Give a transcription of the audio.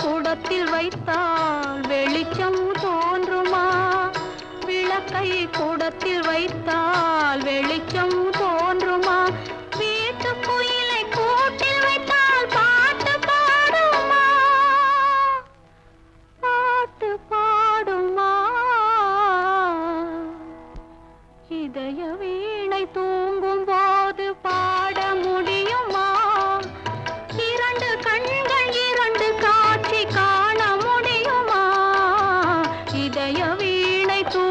கூடத்தில் வைத்தால் வெளிச்சம் தோன்றுமா? விளக்கை கூடத்தில் வைத்தால் வெளிச்சம் தோன்றுமா? வீட்டு குயிலை கூட்டில் வைத்தால் பாட்டு பாடுமா? பாட்டு பாடுமா? இதய வீணை தூங்கும் இதய வீணை தூ